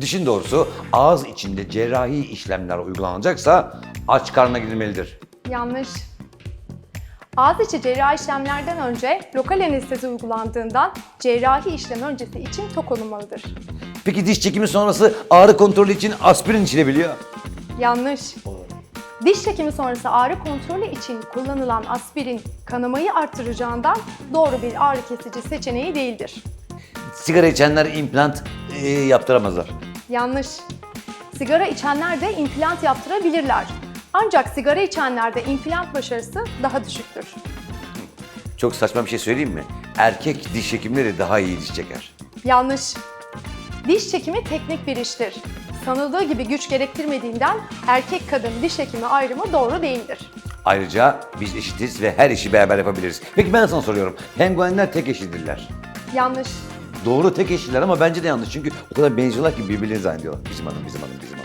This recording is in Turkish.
İşin doğrusu ağız içinde cerrahi işlemler uygulanacaksa aç karnına gidilmelidir. Yanlış. Ağız içi cerrahi işlemlerden önce lokal anestezi uygulandığından cerrahi işlem öncesi için tok olunmalıdır. Peki diş çekimi sonrası ağrı kontrolü için aspirin içilebiliyor. Yanlış. Diş çekimi sonrası ağrı kontrolü için kullanılan aspirin kanamayı artıracağından doğru bir ağrı kesici seçeneği değildir. Sigara içenler implant e, yaptıramazlar. Yanlış. Sigara içenler de implant yaptırabilirler. Ancak sigara içenlerde implant başarısı daha düşüktür. Çok saçma bir şey söyleyeyim mi? Erkek diş hekimleri daha iyi diş çeker. Yanlış. Diş çekimi teknik bir iştir. Sanıldığı gibi güç gerektirmediğinden erkek kadın diş hekimi ayrımı doğru değildir. Ayrıca biz eşitiz ve her işi beraber yapabiliriz. Peki ben sana soruyorum. Penguenler tek eşidirler. Yanlış. Doğru tek eşitler ama bence de yanlış çünkü o kadar benziyorlar ki birbirlerini zannediyorlar. Bizim hanım, bizim hanım, bizim